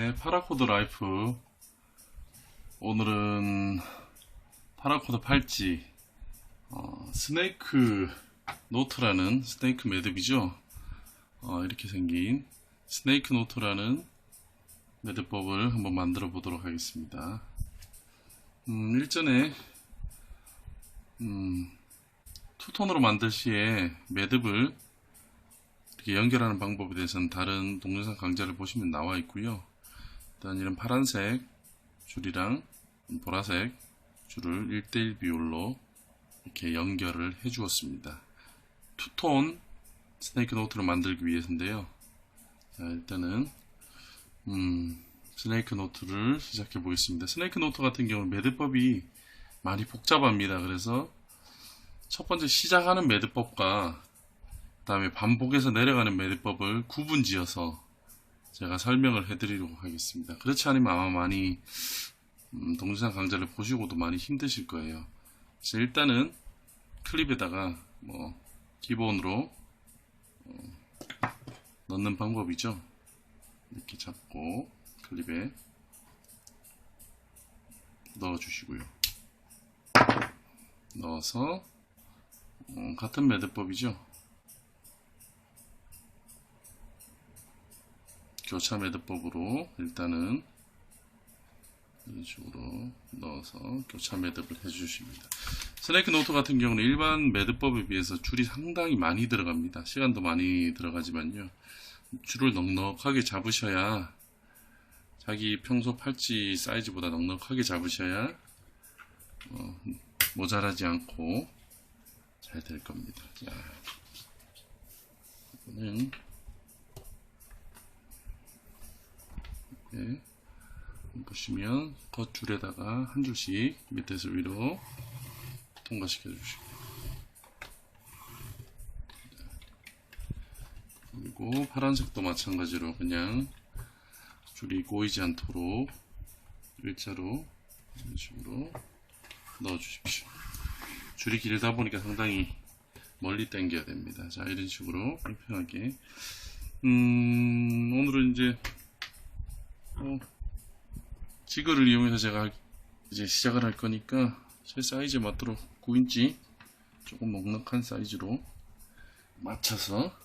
네, 파라코드 라이프. 오늘은 파라코드 팔찌. 어, 스네이크 노트라는 스네이크 매듭이죠? 어, 이렇게 생긴 스네이크 노트라는 매듭법을 한번 만들어 보도록 하겠습니다. 음, 일전에 음, 투톤으로 만들 시에 매듭을 이렇게 연결하는 방법에 대해서는 다른 동영상 강좌를 보시면 나와 있고요. 일단 이런 파란색 줄이랑 보라색 줄을 1대1 비율로 이렇게 연결을 해 주었습니다. 투톤 스네이크 노트를 만들기 위해서인데요. 자, 일단은 음, 스네이크 노트를 시작해 보겠습니다. 스네이크 노트 같은 경우는 매듭법이 많이 복잡합니다. 그래서 첫 번째 시작하는 매듭법과 그 다음에 반복해서 내려가는 매듭법을 구분 지어서 제가 설명을 해드리도록 하겠습니다. 그렇지 않으면 아마 많이 음, 동영상 강좌를 보시고도 많이 힘드실 거예요. 그래서 일단은 클립에다가 뭐 기본으로 어, 넣는 방법이죠. 이렇게 잡고 클립에 넣어주시고요. 넣어서 어, 같은 매듭법이죠. 교차 매듭법으로 일단은 이런 식으로 넣어서 교차 매듭을 해주십니다. 스네이크 노트 같은 경우는 일반 매듭법에 비해서 줄이 상당히 많이 들어갑니다. 시간도 많이 들어가지만요. 줄을 넉넉하게 잡으셔야 자기 평소 팔찌 사이즈보다 넉넉하게 잡으셔야 어, 모자라지 않고 잘 될 겁니다. 자, 이거는 네. 보시면 겉줄에다가 한 줄씩 밑에서 위로 통과시켜 주시고. 그리고 파란색도 마찬가지로 그냥 줄이 고이지 않도록 일자로 이런 식으로 넣어 주십시오. 줄이 길다 보니까 상당히 멀리 당겨야 됩니다. 자 이런 식으로 평평하게. 음 오늘은 이제 어, 지거를 이용해서 제가 이제 시작을 할 거니까 제 사이즈에 맞도록 9인치 조금 넉넉한 사이즈로 맞춰서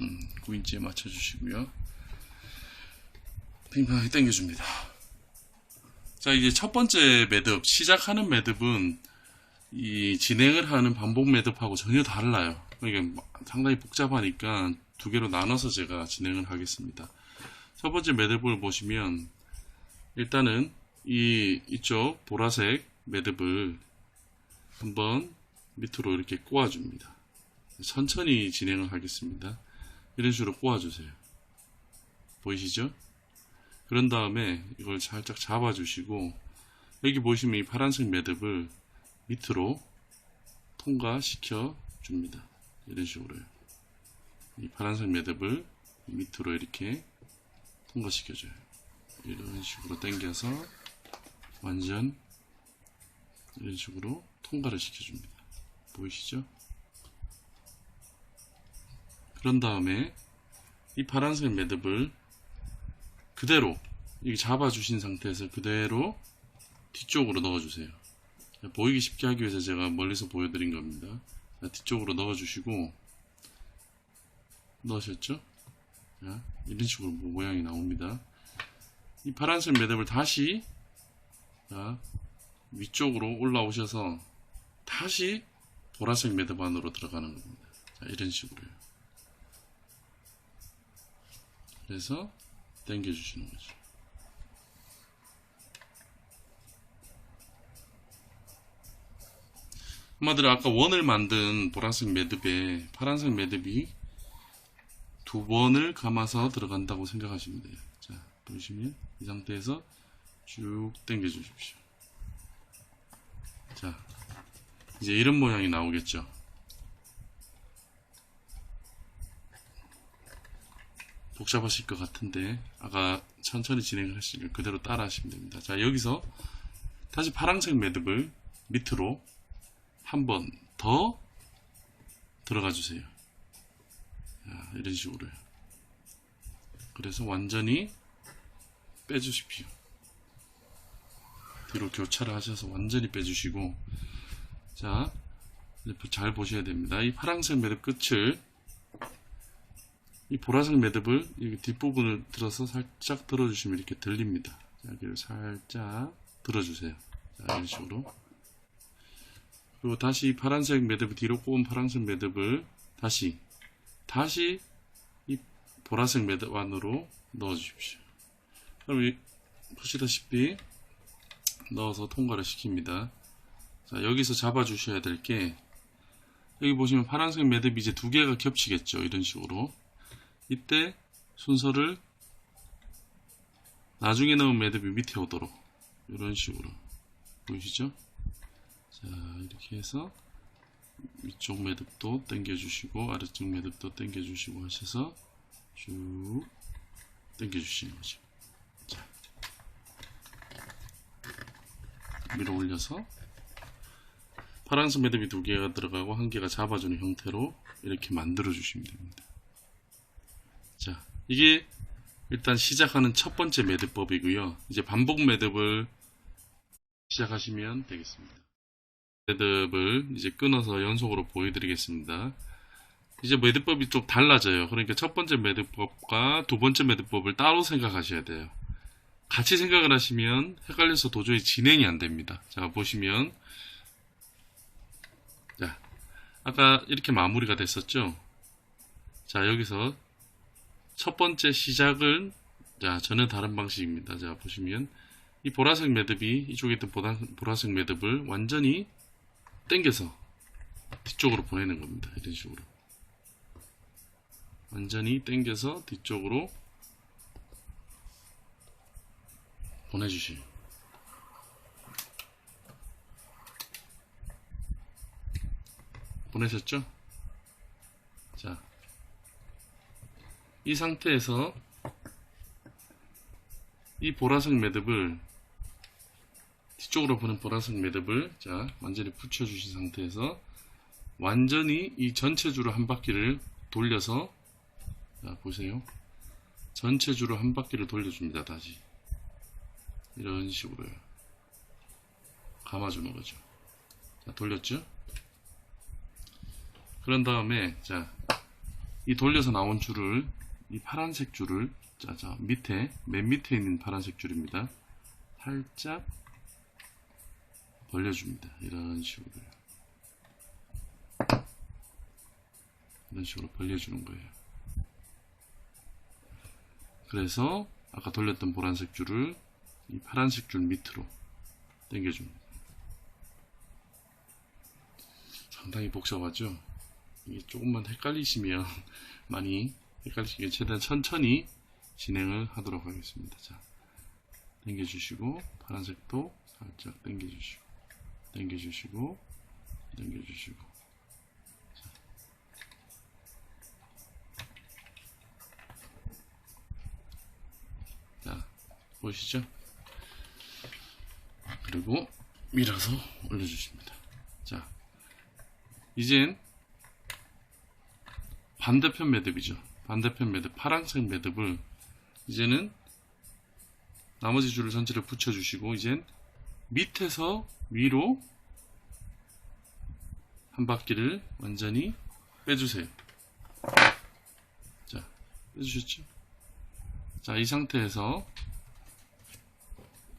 음, 9인치에 맞춰 주시고요. 팽팽하게 당겨줍니다. 자 이제 첫 번째 매듭 시작하는 매듭은 이 진행을 하는 반복 매듭하고 전혀 달라요. 그러니까 상당히 복잡하니까 두 개로 나눠서 제가 진행을 하겠습니다 첫 번째 매듭을 보시면 일단은 이 이쪽 보라색 매듭을 한번 밑으로 이렇게 꼬아줍니다. 천천히 진행을 하겠습니다. 이런 식으로 꼬아주세요. 보이시죠? 그런 다음에 이걸 살짝 잡아주시고 여기 보시면 이 파란색 매듭을 밑으로 통과시켜 줍니다. 이런 식으로요. 이 파란색 매듭을 밑으로 이렇게 통과시켜줘요. 이런 식으로 당겨서 완전 이런 식으로 통과를 시켜줍니다. 보이시죠? 그런 다음에 이 파란색 매듭을 그대로 잡아주신 상태에서 그대로 뒤쪽으로 넣어주세요. 보이기 쉽게 하기 위해서 제가 멀리서 보여드린 겁니다. 뒤쪽으로 넣어주시고 넣으셨죠? 자, 이런 식으로 뭐 모양이 나옵니다. 이 파란색 매듭을 다시 자, 위쪽으로 올라오셔서 다시 보라색 매듭 안으로 들어가는 겁니다. 자, 이런 식으로요. 그래서 당겨주시는 거죠. 한마디로 아까 원을 만든 보라색 매듭에 파란색 매듭이 두 번을 감아서 들어간다고 생각하시면 돼요. 자, 보시면 이 상태에서 쭉 당겨 주십시오. 자, 이제 이런 모양이 나오겠죠. 복잡하실 것 같은데 아까 천천히 진행을 하시면 그대로 따라 하시면 됩니다. 자, 여기서 다시 파란색 매듭을 밑으로 한 번 더 들어가 주세요. 자, 이런 식으로요. 그래서 완전히 빼주십시오. 뒤로 교차를 하셔서 완전히 빼주시고 자 잘 보셔야 됩니다. 이 파란색 매듭 끝을 이 보라색 매듭을 여기 뒷부분을 들어서 살짝 들어주시면 이렇게 들립니다. 자, 여기를 살짝 들어주세요. 자, 이런 식으로. 그리고 다시 이 파란색 매듭 뒤로 꼬은 파란색 매듭을 다시 다시 이 보라색 매듭 안으로 넣어 주십시오. 그럼 이 보시다시피 넣어서 통과를 시킵니다. 자, 여기서 잡아 주셔야 될 게 여기 보시면 파란색 매듭이 이제 두 개가 겹치겠죠. 이런 식으로. 이때 순서를 나중에 넣은 매듭이 밑에 오도록 이런 식으로 보이시죠? 자 이렇게 해서 위쪽 매듭도 당겨주시고 아래쪽 매듭도 당겨주시고 하셔서 쭉 당겨주시는 거죠. 자 위로 올려서 파란색 매듭이 두 개가 들어가고 한 개가 잡아주는 형태로 이렇게 만들어 주시면 됩니다. 자, 이게 일단 시작하는 첫 번째 매듭법이고요. 이제 반복 매듭을 시작하시면 되겠습니다. 매듭을 이제 끊어서 연속으로 보여드리겠습니다. 이제 매듭법이 좀 달라져요. 그러니까 첫 번째 매듭법과 두 번째 매듭법을 따로 생각하셔야 돼요. 같이 생각을 하시면 헷갈려서 도저히 진행이 안 됩니다. 자, 보시면 자, 아까 이렇게 마무리가 됐었죠? 자, 여기서 첫 번째 시작은 자 전혀 다른 방식입니다. 자 보시면 이 보라색 매듭이 이쪽에 있던 보라, 보라색 매듭을 완전히 당겨서 뒤쪽으로 보내는 겁니다. 이런 식으로 완전히 당겨서 뒤쪽으로 보내주시요 보내셨죠? 자, 이 상태에서 이 보라색 매듭을 뒤쪽으로 보는 보라색 매듭을 자 완전히 붙여주신 상태에서 완전히 이 전체 줄을 한 바퀴를 돌려서 자 보세요. 전체 줄을 한 바퀴를 돌려줍니다 다시. 이런 식으로요. 감아주는 거죠. 자 돌렸죠? 그런 다음에 자 이 돌려서 나온 줄을 이 파란색 줄을 자, 자 밑에 맨 밑에 있는 파란색 줄입니다. 살짝 벌려줍니다. 이런 식으로 이런 식으로 벌려주는 거예요. 그래서 아까 돌렸던 보라색 줄을 이 파란색 줄 밑으로 당겨줍니다. 상당히 복잡하죠? 이게 조금만 헷갈리시면 많이 헷갈리시게 최대한 천천히 진행을 하도록 하겠습니다. 자, 당겨주시고 파란색도 살짝 당겨주시고 당겨주시고 당겨주시고 자, 보이시죠? 그리고 밀어서 올려주십니다. 자, 이젠 반대편 매듭이죠. 반대편 매듭, 파란색 매듭을 이제는 나머지 줄을 전체를 붙여주시고 이젠 밑에서 위로 한 바퀴를 완전히 빼주세요. 자, 빼주셨죠? 자, 이 상태에서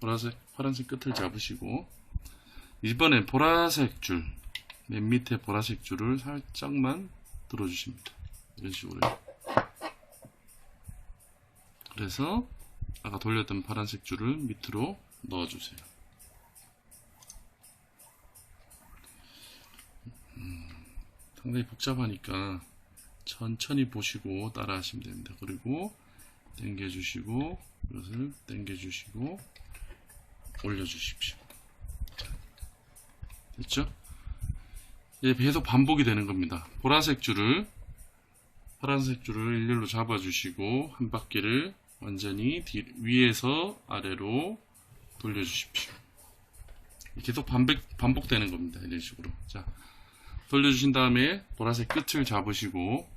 보라색, 파란색 끝을 잡으시고 이번엔 보라색 줄, 맨 밑에 보라색 줄을 살짝만 들어주십니다. 이런 식으로 그래서 아까 돌렸던 파란색 줄을 밑으로 넣어주세요. 상당히 복잡하니까 천천히 보시고 따라 하시면 됩니다. 그리고 당겨주시고 이것을 당겨주시고 올려주십시오. 됐죠? 이제 계속 반복이 되는 겁니다. 보라색 줄을 파란색 줄을 일렬로 잡아주시고 한 바퀴를 완전히 뒤, 위에서 아래로 돌려주십시오. 계속 반복, 반복되는 겁니다. 이런 식으로. 자, 돌려주신 다음에 보라색 끝을 잡으시고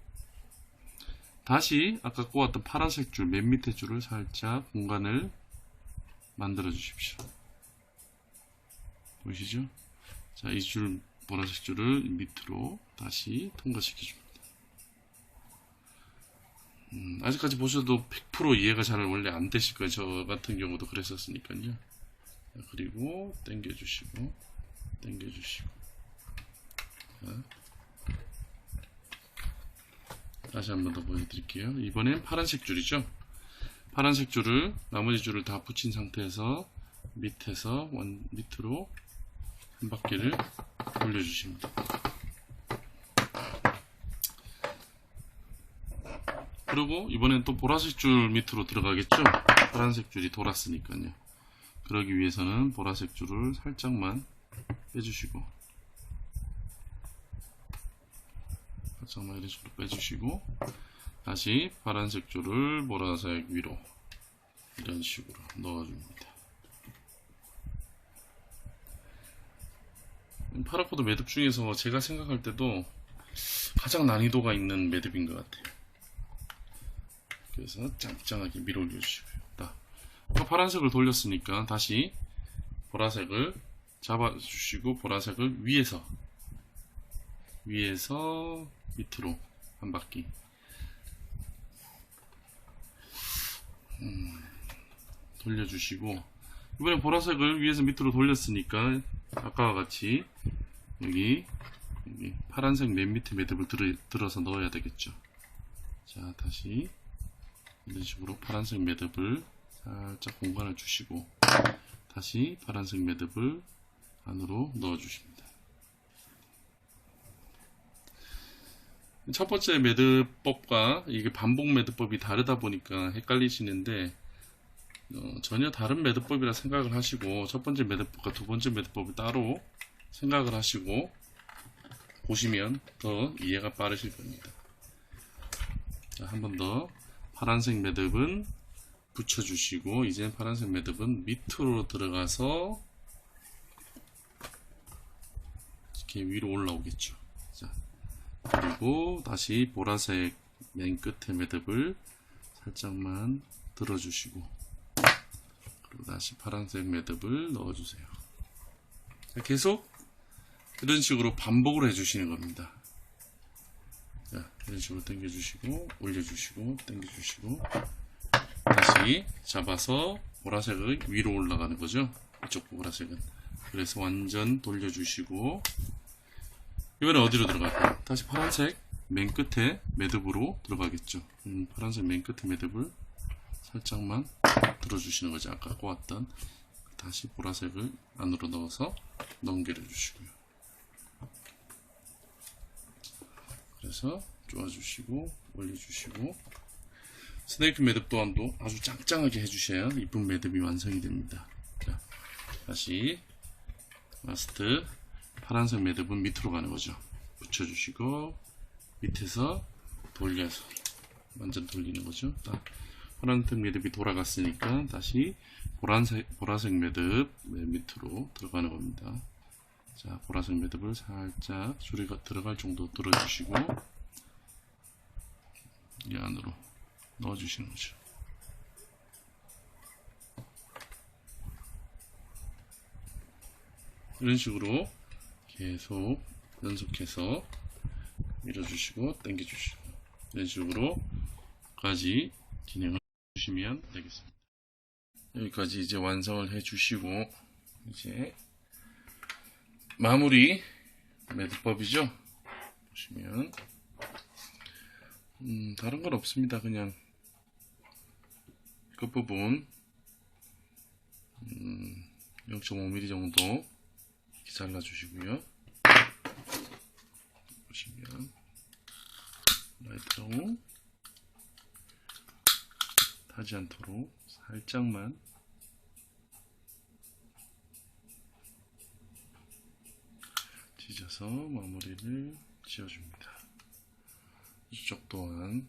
다시 아까 꼬았던 파란색 줄 맨 밑에 줄을 살짝 공간을 만들어 주십시오. 보이시죠? 자, 이 줄 보라색 줄을 밑으로 다시 통과시켜 줍니다. 음, 아직까지 보셔도 100% 이해가 잘 원래 안 되실 거예요. 저 같은 경우도 그랬었으니까요. 자, 그리고 당겨 주시고 당겨 주시고 자, 다시 한 번 더 보여드릴게요. 이번엔 파란색 줄이죠. 파란색 줄을 나머지 줄을 다 붙인 상태에서 밑에서 원 밑으로 한 바퀴를 돌려주십니다. 그리고 이번엔 또 보라색 줄 밑으로 들어가겠죠? 파란색 줄이 돌았으니까요. 그러기 위해서는 보라색 줄을 살짝만 빼주시고 살짝만 이런 식으로 빼주시고 다시 파란색 줄을 보라색 위로 이런 식으로 넣어줍니다. 파라코드 매듭 중에서 제가 생각할 때도 가장 난이도가 있는 매듭인 것 같아요. 그래서 짱짱하게 밀어 올려주시고요. 파란색을 돌렸으니까 다시 보라색을 잡아주시고 보라색을 위에서 위에서 밑으로 한 바퀴 음, 돌려주시고 이번에 보라색을 위에서 밑으로 돌렸으니까 아까와 같이 여기, 여기 파란색 맨 밑에 매듭을 들어, 들어서 넣어야 되겠죠. 자, 다시 이런 식으로 파란색 매듭을 살짝 공간을 주시고 다시 파란색 매듭을 안으로 넣어 주십니다. 첫 번째 매듭법과 이게 반복 매듭법이 다르다 보니까 헷갈리시는데 어, 전혀 다른 매듭법이라 생각을 하시고 첫 번째 매듭법과 두 번째 매듭법을 따로 생각을 하시고 보시면 더 이해가 빠르실 겁니다. 한 번 더 파란색 매듭은 붙여주시고 이제 파란색 매듭은 밑으로 들어가서 이렇게 위로 올라오겠죠. 자, 그리고 다시 보라색 맨 끝에 매듭을 살짝만 들어주시고 그리고 다시 파란색 매듭을 넣어주세요. 자, 계속 이런 식으로 반복을 해주시는 겁니다. 자, 이런 식으로 당겨주시고, 올려주시고, 당겨주시고, 다시 잡아서 보라색을 위로 올라가는 거죠. 이쪽 보라색은. 그래서 완전 돌려주시고, 이번에 어디로 들어갈까요? 다시 파란색 맨 끝에 매듭으로 들어가겠죠. 음, 파란색 맨 끝에 매듭을 살짝만 들어주시는 거죠. 아까 꼬았던 다시 보라색을 안으로 넣어서 넘겨 주시고요. 그래서 쪼아주시고 올려주시고 스네이크 매듭 또한도 아주 짱짱하게 해주셔야 이쁜 매듭이 완성이 됩니다. 자, 다시 라스트 파란색 매듭은 밑으로 가는 거죠. 붙여주시고 밑에서 돌려서 완전 돌리는 거죠. 딱 파란색 매듭이 돌아갔으니까 다시 보라색, 보라색 매듭 맨 밑으로 들어가는 겁니다. 자, 보라색 매듭을 살짝 줄이가 들어갈 정도 들어주시고 이 안으로 넣어주시는 거죠. 이런 식으로 계속 연속해서 밀어주시고 당겨주시고 이런 식으로까지 진행을 해주시면 되겠습니다. 여기까지 이제 완성을 해주시고 이제 마무리 매듭법이죠. 보시면 음, 다른 건 없습니다. 그냥 끝부분 음, 0.5mm 정도 잘라주시고요. 보시면 라이트로 타지 않도록 살짝만 찢어서 마무리를 지어줍니다. 이쪽 또한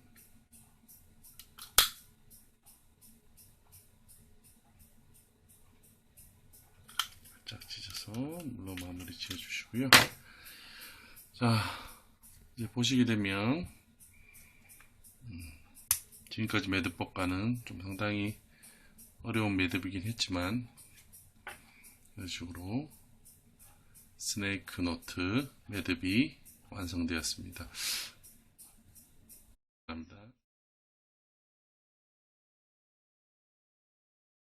살짝 찢어서 물로 마무리 지어주시고요. 자, 보시게 되면 음, 지금까지 매듭법과는 좀 상당히 어려운 매듭이긴 했지만 이런 식으로 스네이크 노트 매듭이 완성되었습니다. 감사합니다.